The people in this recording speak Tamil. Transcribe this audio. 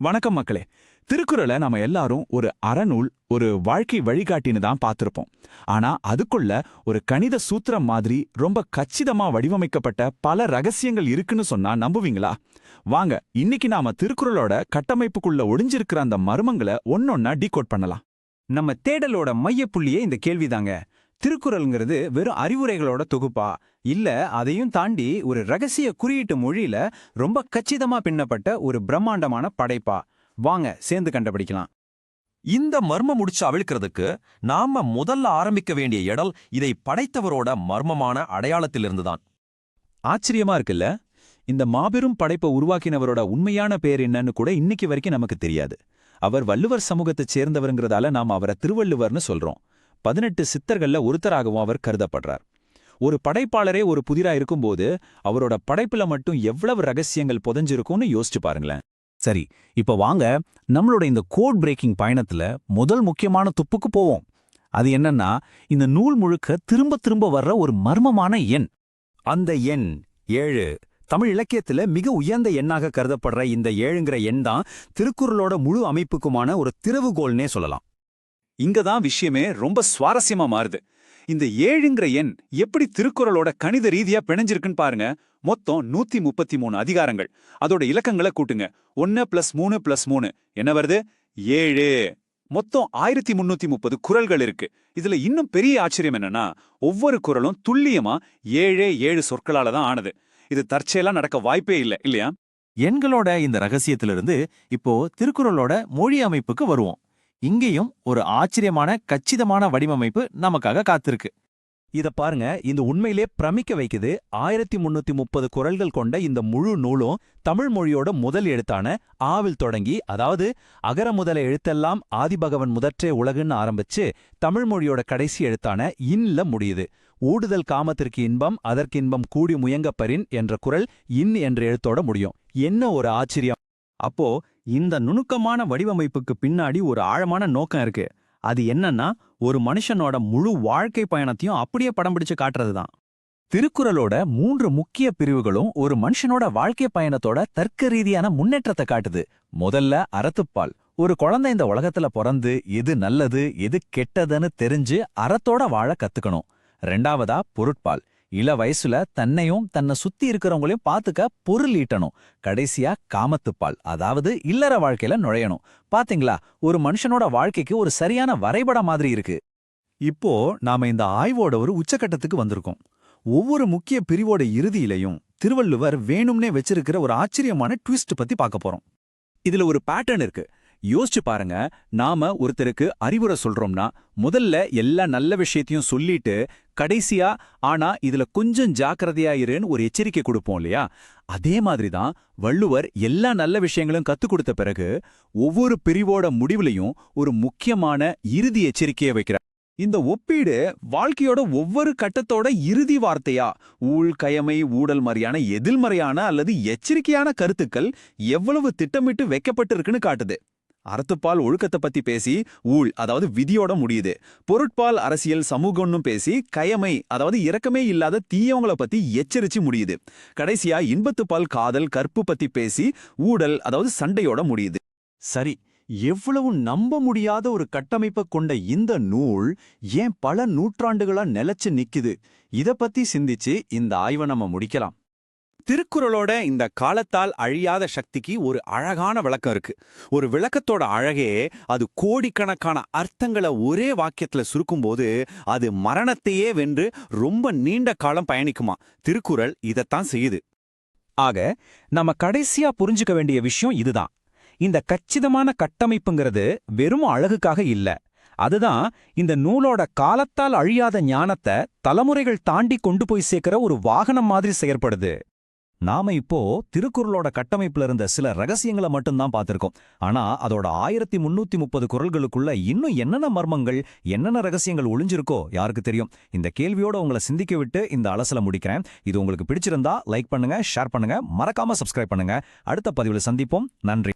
வணக்கம் மக்களே. திருக்குறளை நாம எல்லாரும் ஒரு அறநூல் ஒரு வாழ்க்கை வழிகாட்டின்னு தான் பார்த்துருப்போம். ஆனா அதுக்குள்ள ஒரு கணித சூத்திரம் மாதிரி ரொம்ப கச்சிதமா வடிவமைக்கப்பட்ட பல ரகசியங்கள் இருக்குன்னு சொன்னா நம்புவீங்களா? வாங்க இன்னைக்கு நாம திருக்குறளோட கட்டமைப்புக்குள்ள ஒளிஞ்சிருக்கிற அந்த மர்மங்களை ஒன்னொன்னா டீகோட் பண்ணலாம். நம்ம தேடலோட மையப்புள்ளியே இந்த கேள்விதாங்க. திருக்குறள்ங்கிறது வெறும் அறிவுரைகளோட தொகுப்பா? இல்ல அதையும் தாண்டி ஒரு ரகசிய குறியீட்டு மொழியில ரொம்ப கச்சிதமா பின்னப்பட்ட ஒரு பிரம்மாண்டமான படைப்பா? வாங்க சேர்ந்து கண்டுபிடிக்கலாம். இந்த மர்ம முடிச்சு அவிழ்க்கிறதுக்கு நாம முதல்ல ஆரம்பிக்க வேண்டிய இடல் இதை படைத்தவரோட மர்மமான அடையாளத்திலிருந்துதான். ஆச்சரியமா இருக்குல்ல? இந்த மாபெரும் படைப்பை உருவாக்கினவரோட உண்மையான பேர் என்னன்னு கூட இன்னைக்கு வரைக்கும் நமக்கு தெரியாது. அவர் வள்ளுவர் சமூகத்தைச் சேர்ந்தவருங்கிறதால நாம் அவரை திருவள்ளுவர்னு சொல்றோம். பதினெட்டு சித்தர்கள்ல ஒருத்தராகவும் அவர் கருதப்படுறார். ஒரு படைப்பாளரே ஒரு புதிரா இருக்கும்போது அவரோட படைப்புல மட்டும் எவ்வளவு ரகசியங்கள் புதைஞ்சிருக்கும்னு யோசிச்சு பாருங்களேன். சரி இப்ப வாங்க நம்மளோட இந்த கோட் பிரேக்கிங் பயணத்துல முதல் முக்கியமான துப்புக்கு போவோம். அது என்னன்னா இந்த நூல் முழுக்க திரும்ப திரும்ப வர்ற ஒரு மர்மமான எண். அந்த எண் ஏழு. தமிழ் இலக்கியத்துல மிக உயர்ந்த எண்ணாக கருதப்படுற இந்த ஏழுங்கிற எண் தான் திருக்குறளோட முழு அமைப்புக்குமான ஒரு திறவுகோல்னே சொல்லலாம். இங்க தான் விஷயமே ரொம்ப சுவாரஸ்யமா மாறுது. இந்த ஏழுங்கிற எண் எப்படி திருக்குறளோட கணித ரீதியா பிணைஞ்சிருக்குன்னு பாருங்க. மொத்தம் நூத்தி முப்பத்தி மூணு அதிகாரங்கள். அதோட இலக்கங்களை கூட்டுங்க. ஒன்னு பிளஸ் மூணு பிளஸ் மூணு. என்ன வருது? ஏழு. மொத்தம் ஆயிரத்தி முன்னூத்தி முப்பது குறள்கள் இருக்கு. இதுல இன்னும் பெரிய ஆச்சரியம் என்னன்னா ஒவ்வொரு குரலும் துல்லியமா ஏழே ஏழு சொற்களால தான் ஆனது. இது தற்செயலா நடக்க வாய்ப்பே இல்லை இல்லையா? எண்களோட இந்த ரகசியத்திலிருந்து இப்போ திருக்குறளோட மொழி அமைப்புக்கு வருவோம். இங்கேயும் ஒரு ஆச்சரியமான கச்சிதமான வடிவமைப்பு நமக்காக காத்திருக்கு. இத பாருங்க. இந்த உண்மையிலே பிரமிக்க வைக்குது. ஆயிரத்தி முன்னூத்தி முப்பது குரல்கள் கொண்ட இந்த முழு நூலும் தமிழ் மொழியோட முதல் எழுத்தான ஆவில் தொடங்கி அதாவது அகர முதல எழுத்தெல்லாம் ஆதிபகவன் முதற்றே உலகுன்னு ஆரம்பிச்சு தமிழ் மொழியோட கடைசி எழுத்தான இன்ல முடியுது. ஊடுதல் காமத்திற்கு இன்பம் அதற்கு இன்பம் கூடி முயங்கப்பரின் என்ற குரல் இன் என்ற எழுத்தோட முடியும். என்ன ஒரு ஆச்சரியம்? அப்போ இந்த நுணுக்கமான வடிவமைப்புக்கு பின்னாடி ஒரு ஆழமான நோக்கம் இருக்கு. அது என்னன்னா ஒரு மனுஷனோட முழு வாழ்க்கை பயணத்தையும் அப்படியே படம் பிடிச்சு காட்டுறதுதான். திருக்குறளோட மூன்று முக்கிய பிரிவுகளும் ஒரு மனுஷனோட வாழ்க்கை பயணத்தோட தர்க்க ரீதியான முன்னேற்றத்தை காட்டுது. முதல்ல அறத்துப்பால். ஒரு குழந்தை இந்த உலகத்துல பிறந்து எது நல்லது எது கெட்டதுன்னு தெரிஞ்சு அறத்தோட வாழ கத்துக்கணும். ரெண்டாவதா பொருட்பால். இள வயசுல தன்னையும் தன்னை சுத்தி இருக்கிறவங்களையும் பாத்துக்க பொருள் ஈட்டணும். கடைசியா காமத்துப்பால் அதாவது இல்லற வாழ்க்கையில நுழையணும். பாத்தீங்களா? ஒரு மனுஷனோட வாழ்க்கைக்கு ஒரு சரியான வரைபடம் மாதிரி இருக்கு. இப்போ நாம இந்த ஆய்வோட ஒரு உச்சக்கட்டத்துக்கு வந்திருக்கோம். ஒவ்வொரு முக்கிய பிரிவோட இறுதியிலையும் திருவள்ளுவர் வேணும்னே வச்சிருக்கிற ஒரு ஆச்சரியமான ட்விஸ்ட் பத்தி பார்க்க போறோம். இதுல ஒரு பேட்டர்ன் இருக்கு. யோசிச்சு பாருங்க. நாம ஒருத்தருக்கு அறிவுரை சொல்றோம்னா முதல்ல எல்லா நல்ல விஷயத்தையும் சொல்லிட்டு கடைசியா ஆனா இதுல கொஞ்சம் ஜாக்கிரதையா இருன்னு ஒரு எச்சரிக்கை கொடுப்போம் இல்லையா? அதே மாதிரி தான் வள்ளுவர் எல்லா நல்ல விஷயங்களும் கத்துக் கொடுத்த பிறகு ஒவ்வொரு பிரிவோட முடிவுலையும் ஒரு முக்கியமான இறுதி எச்சரிக்கையை வைக்கிறார். இந்த ஒப்பீடு வாழ்க்கையோட ஒவ்வொரு கட்டத்தோட இறுதி வார்த்தையா? ஊழ் கயமை ஊடல் மாதிரியான எதிர்மறையான அல்லது எச்சரிக்கையான கருத்துக்கள் எவ்வளவு திட்டமிட்டு வைக்கப்பட்டிருக்குன்னு காட்டுது. அறத்துப்பால் ஒழுக்கத்தை பத்தி பேசி ஊழ் அதாவது விதியோட முடியுது. பொருட்பால் அரசியல் சமூகம்னு பேசி கயமை அதாவது இரக்கமே இல்லாத தீயவங்கள பத்தி எச்சரிச்சு முடியுது. கடைசியா இன்பத்துப்பால் காதல் கற்பு பத்தி பேசி ஊடல் அதாவது சண்டையோட முடியுது. சரி எவ்வளவு நம்ப முடியாத ஒரு கட்டமைப்பை கொண்ட இந்த நூல் ஏன் பல நூற்றாண்டுகளா நிலைச்சு நிக்குது? இத பத்தி சிந்திச்சு இந்த ஆய்வை நம்ம முடிக்கலாம். திருக்குறளோட இந்த காலத்தால் அழியாத சக்திக்கு ஒரு அழகான விளக்கம் இருக்கு. ஒரு விளக்கத்தோட அழகே அது கோடிக்கணக்கான அர்த்தங்களை ஒரே வாக்கியத்துல சுருக்கும்போது அது மரணத்தையே வென்று ரொம்ப நீண்ட காலம் பயணிக்குமா. திருக்குறள் இதைத்தான் செய்யுது. ஆக நம்ம கடைசியா புரிஞ்சுக்க வேண்டிய விஷயம் இதுதான். இந்த கச்சிதமான கட்டமைப்புங்கிறது வெறும் அழகுக்காக இல்ல. அதுதான் இந்த நூலோட காலத்தால் அழியாத ஞானத்தை தலைமுறைகள் தாண்டி கொண்டு போய் சேர்க்கிற ஒரு வாகனம் மாதிரி செயற்படுது. நாம இப்போ திருக்குறளோட கட்டமைப்புல இருந்த சில ரகசியங்களை மட்டும்தான் பார்த்திருக்கோம். ஆனா அதோட ஆயிரத்தி முன்னூத்தி முப்பது குரல்களுக்குள்ள இன்னும் என்னென்ன மர்மங்கள் என்னென்ன ரகசியங்கள் ஒளிஞ்சிருக்கோ யாருக்கு தெரியும்? இந்த கேள்வியோட உங்களை சிந்திக்க விட்டு இந்த அலசல முடிக்கிறேன். இது உங்களுக்கு பிடிச்சிருந்தா லைக் பண்ணுங்க ஷேர் பண்ணுங்க மறக்காம சப்ஸ்கிரைப் பண்ணுங்க. அடுத்த பதிவில் சந்திப்போம். நன்றி.